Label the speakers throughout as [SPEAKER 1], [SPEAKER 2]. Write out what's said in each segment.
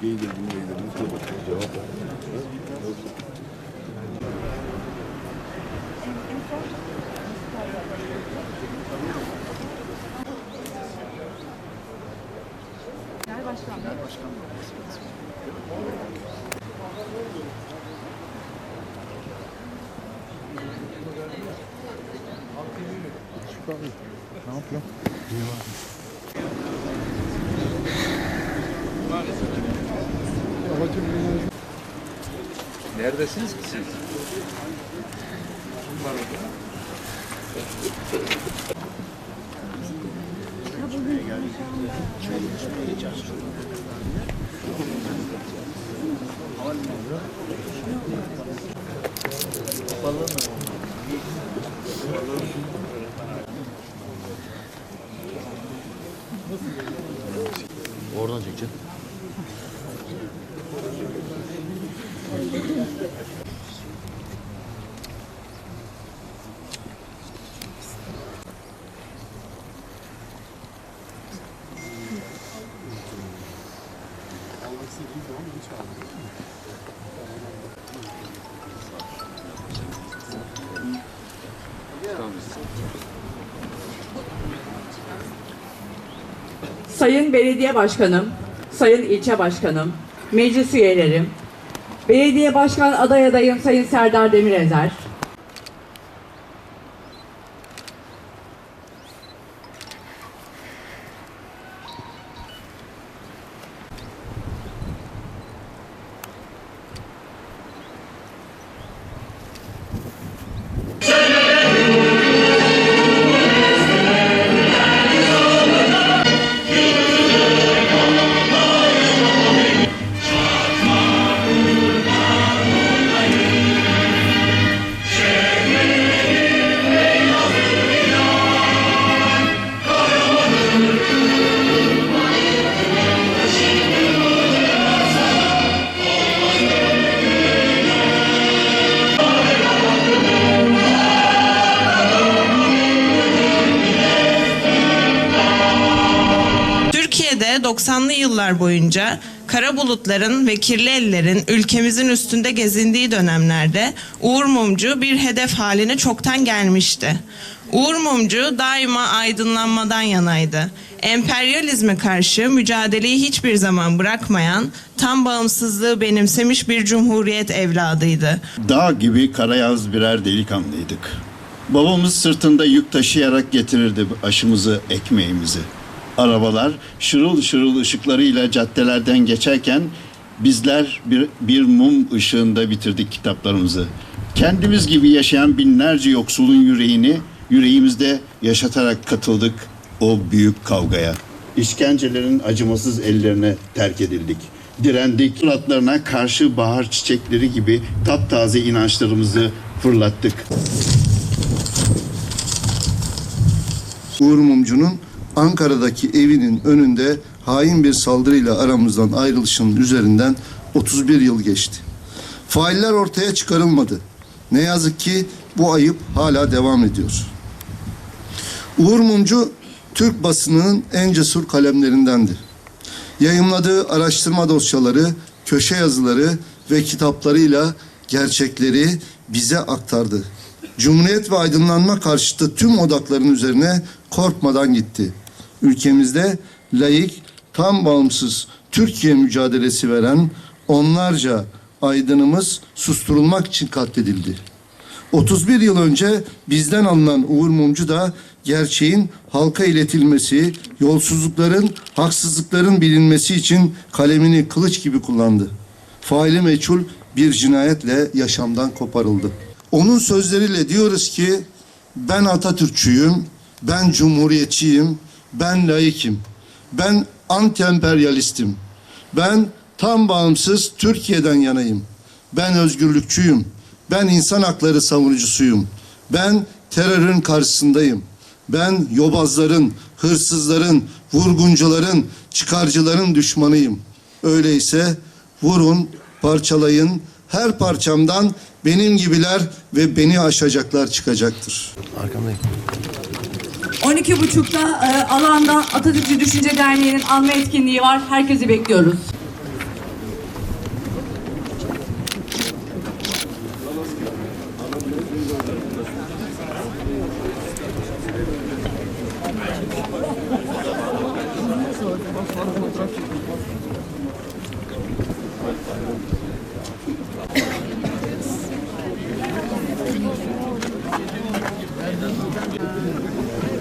[SPEAKER 1] Giydirdim, giydirdim. Cevap ver. Ne yapıyor?
[SPEAKER 2] Neredesiniz ki siz?
[SPEAKER 1] Oradan çekeceğim.
[SPEAKER 3] Sayın Belediye Başkanım, Sayın İlçe Başkanım, Meclis Üyelerim, Belediye Başkan aday adayım Sayın Serdar Demirezer,
[SPEAKER 4] Türkiye'de 90'lı yıllar boyunca kara bulutların ve kirli ellerin ülkemizin üstünde gezindiği dönemlerde Uğur Mumcu bir hedef haline çoktan gelmişti. Uğur Mumcu daima aydınlanmadan yanaydı. Emperyalizme karşı mücadeleyi hiçbir zaman bırakmayan, tam bağımsızlığı benimsemiş bir cumhuriyet evladıydı.
[SPEAKER 5] Dağ gibi karayaz birer delikanlıydık. Babamız sırtında yük taşıyarak getirirdi aşımızı, ekmeğimizi. Arabalar şırıl şırıl ışıklarıyla caddelerden geçerken bizler bir, bir mum ışığında bitirdik kitaplarımızı. Kendimiz gibi yaşayan binlerce yoksulun yüreğini yüreğimizde yaşatarak katıldık o büyük kavgaya. İşkencelerin acımasız ellerine terk edildik. Direndik. Suratlarına karşı bahar çiçekleri gibi taptaze inançlarımızı fırlattık.
[SPEAKER 6] Uğur Mumcu'nun Ankara'daki evinin önünde hain bir saldırıyla aramızdan ayrılışının üzerinden 31 yıl geçti. Failler ortaya çıkarılmadı. Ne yazık ki bu ayıp hala devam ediyor. Uğur Mumcu Türk basınının en cesur kalemlerindendi. Yayımladığı araştırma dosyaları, köşe yazıları ve kitaplarıyla gerçekleri bize aktardı. Cumhuriyet ve aydınlanma karşıtı tüm odakların üzerine korkmadan gitti. Ülkemizde laik, tam bağımsız Türkiye mücadelesi veren onlarca aydınımız susturulmak için katledildi. 31 yıl önce bizden alınan Uğur Mumcu da gerçeğin halka iletilmesi, yolsuzlukların, haksızlıkların bilinmesi için kalemini kılıç gibi kullandı. Faili meçhul bir cinayetle yaşamdan koparıldı. Onun sözleriyle diyoruz ki ben Atatürkçüyüm, ben cumhuriyetçiyim, ben laikim, ben anti-emperyalistim, ben tam bağımsız Türkiye'den yanayım, ben özgürlükçüyüm, ben insan hakları savunucusuyum, ben terörün karşısındayım, ben yobazların, hırsızların, vurguncuların, çıkarcıların düşmanıyım. Öyleyse vurun, parçalayın, her parçamdan benim gibiler ve beni aşacaklar çıkacaktır.
[SPEAKER 1] Arkamdayım.
[SPEAKER 3] 12.30'da e, alanda Atatürkçü Düşünce Derneği'nin anma etkinliği var. Herkesi bekliyoruz.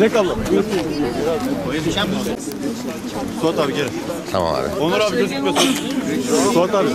[SPEAKER 2] Dilek abla. Suat abi gel.
[SPEAKER 1] Tamam abi.
[SPEAKER 2] Onur abi gözükmüyor. Suat abi.